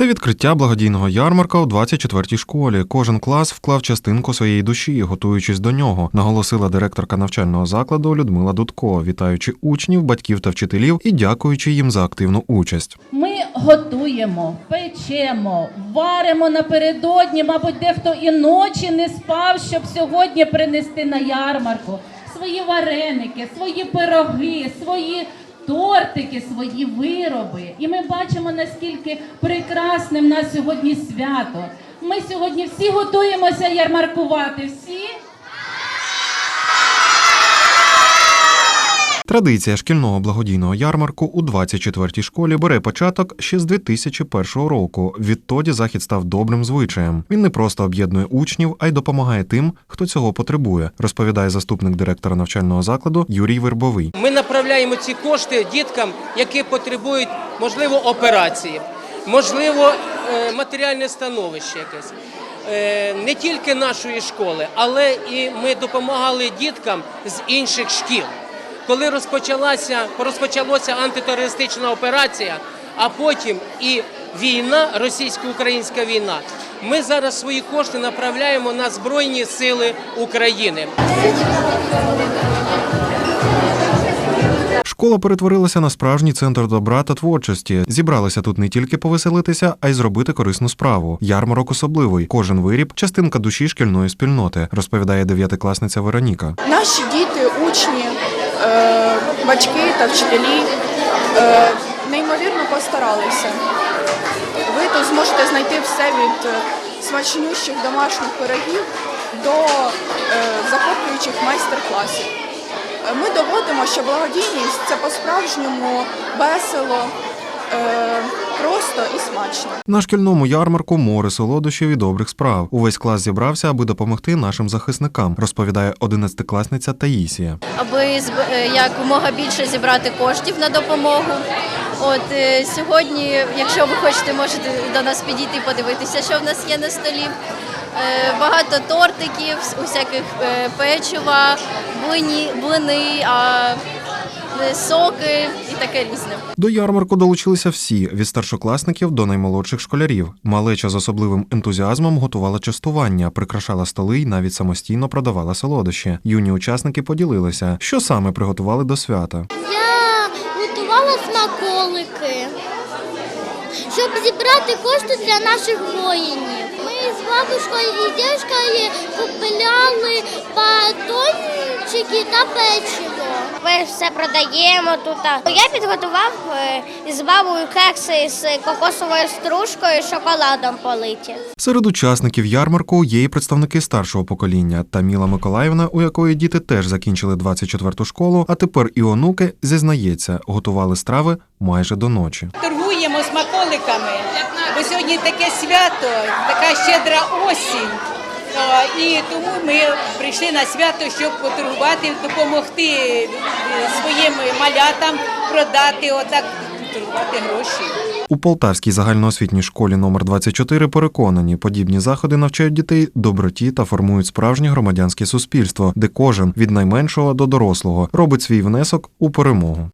Це відкриття благодійного ярмарка у 24-й школі. Кожен клас вклав частинку своєї душі, готуючись до нього, наголосила директорка навчального закладу Людмила Дудко, вітаючи учнів, батьків та вчителів і дякуючи їм за активну участь. Ми готуємо, печемо, варимо напередодні, мабуть, дехто і ночі не спав, щоб сьогодні принести на ярмарку свої вареники, свої пироги, свої тортики, свої вироби. І ми бачимо, наскільки прекрасним на сьогодні свято. Ми сьогодні всі готуємося ярмаркувати. Всі. Традиція шкільного благодійного ярмарку у 24-й школі бере початок ще з 2001 року. Відтоді захід став добрим звичаєм. Він не просто об'єднує учнів, а й допомагає тим, хто цього потребує, розповідає заступник директора навчального закладу Юрій Вербовий. Ми направляємо ці кошти діткам, які потребують, можливо, операції, можливо, е, матеріальне становище якесь. Е, Не тільки нашої школи, але і ми допомагали діткам з інших шкіл. Коли розпочалася, розпочалася антитерористична операція, а потім і війна, російсько-українська війна, ми зараз свої кошти направляємо на Збройні Сили України. Школа перетворилася на справжній центр добра та творчості. Зібралися тут не тільки повеселитися, а й зробити корисну справу. Ярмарок особливий. Кожен виріб частинка душі шкільної спільноти, розповідає дев'ятикласниця Вероніка. Наші діти, учні, батьки та вчителі е, неймовірно постаралися. Ви тут зможете знайти все від е, смачнющих домашніх пирогів до е, захоплюючих майстер-класів. Е, Ми доводимо, що благодійність це по-справжньому весело, е, просто і смачно. На шкільному ярмарку море солодощів і добрих справ. Увесь клас зібрався, аби допомогти нашим захисникам, розповідає одинадцятикласниця Таїсія. аби е, якомога більше зібрати коштів на допомогу. От е, сьогодні, якщо ви хочете, можете до нас підійти подивитися, що в нас є на столі. Е, Багато тортиків, усяких е, печива, блині, блини, а, е, соки і таке різне. До ярмарку долучилися всі від старшокласників до наймолодших школярів. Малеча з особливим ентузіазмом готувала частування, прикрашала столи і навіть самостійно продавала солодощі. Юні учасники поділилися, що саме приготували до свята. Я готувала смаколики, щоб зібрати кошти для наших воїнів. Ми з бабушкою і дядькою купляли батончики та печиво. Ми все продаємо тут. Я підготував е, з бабою кекси з кокосовою стружкою і шоколадом политі. Серед учасників ярмарку є і представники старшого покоління. Таміла Миколаївна, у якої діти теж закінчили 24-ту школу, а тепер і онуки зізнається, готували страви майже до ночі. торгуємо смаколиками, бо сьогодні таке свято, така щедра осінь. І тому ми прийшли на свято, щоб поторгувати, допомогти е, своїм малятам продати, отак торгувати гроші. У Полтавській загальноосвітній школі номер 24 переконані, подібні заходи навчають дітей доброті та формують справжнє громадянське суспільство, де кожен від найменшого до дорослого робить свій внесок у перемогу.